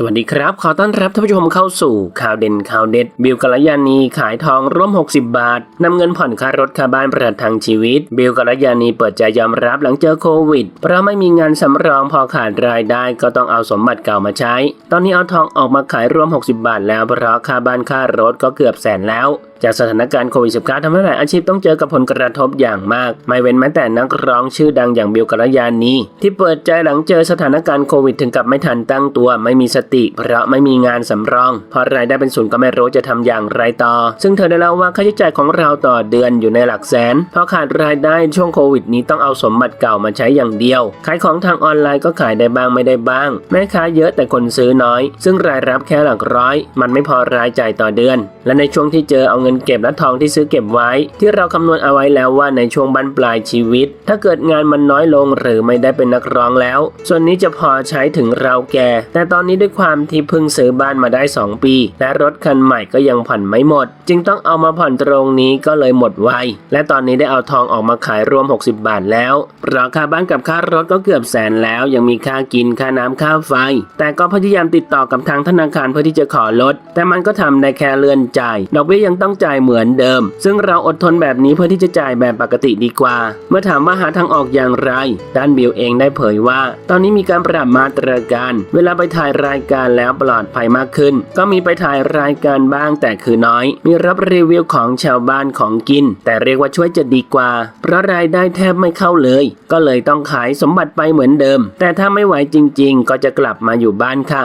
สวัสดีครับ ขอต้อนรับท่านผู้ชมเข้าสู่ข่าวเด่นข่าวเด็ด บิลกัลยานีขายทองร่วม 60 บาทนำเงินผ่อนค่ารถค่าบ้านประทังชีวิต บิลกัลยานีเปิดใจยอมรับหลังเจอโควิด เพราะไม่มีงานสำรองพอขาดรายได้ก็ต้องเอาสมบัติเก่ามาใช้ ตอนนี้เอาทองออกมาขายร่วม 60 บาทแล้วเพราะค่าบ้านค่ารถก็เกือบแสนแล้ว จากสถานการณ์โควิด -19 ทำให้หลายอาชีพต้องเจอกับผลกระทบอย่างมาก ไม่เว้นแม้แต่นักร้องชื่อดังอย่างบิวกัลยานีที่เปิดใจหลังเจอสถานการณ์โควิด ถึงกับไม่ทันตั้งตัว ไม่มีสติ เพราะไม่มีงานสำรองเพราะรายได้เป็นศูนย์ก็ไม่รู้จะทำอย่างไรต่อ ซึ่งเธอได้เล่าว่าค่าใช้จ่ายของเราต่อเดือนอยู่ในหลักแสนเพราะขาดรายได้ช่วงโควิด นี้ต้องเอาสมบัติเก่ามาใช้อย่างเดียวขายของทางออนไลน์ก็ขายได้บ้างไม่ได้บ้าง แม่ค้าเยอะแต่คนซื้อน้อย ซึ่งรายรับแค่หลักร้อย มันไม่พอรายจ่ายต่อเดือน และในช่วงที่เจอเอาเงินเก็บและทองที่ซื้อเก็บไว้ ที่เราคำนวณเอาไว้แล้วว่าในช่วงบั้นปลายชีวิต ถ้าเกิดงานมันน้อยลงหรือไม่ได้เป็นนักร้องแล้ว ส่วนนี้จะพอใช้ถึงเราแก่ แต่ตอนนี้ด้วยความที่เพิ่งซื้อบ้านมาได้ 2 ปี และรถคันใหม่ก็ยังผ่อนไม่หมด จึงต้องเอามาผ่อนตรงนี้ก็เลยหมดไวและตอนนี้ได้เอาทองออกมาขายรวม 60 บาทแล้วราคาบ้านกับค่ารถก็เกือบแสนแล้ว ยังมีค่ากินค่าน้ำค่าไฟ แต่ก็พยายามติดต่อกับทางธนาคารเพื่อที่จะขอลด แต่มันก็ทำได้แค่เลื่อนจ่ายดอกเบี้ยยังต้องจ่ายเหมือนเดิม ซึ่งเราอดทนแบบนี้เพื่อที่จะจ่ายแบบปกติดีกว่า เมื่อถามว่าหาทางออกอย่างไร ด้านบิวเองได้เผยว่า ตอนนี้มีการปรับมาตรการ เวลาไปถ่ายรายการแล้วปลอดภัยมากขึ้น ก็มีไปถ่ายรายการบ้างแต่คือน้อย มีรับรีวิวของชาวบ้านของกิน แต่เรียกว่าช่วยจะดีกว่า เพราะรายได้แทบไม่เข้าเลย ก็เลยต้องขายสมบัติไปเหมือนเดิม แต่ถ้าไม่ไหวจริง ๆ ก็จะกลับมาอยู่บ้านค่ะ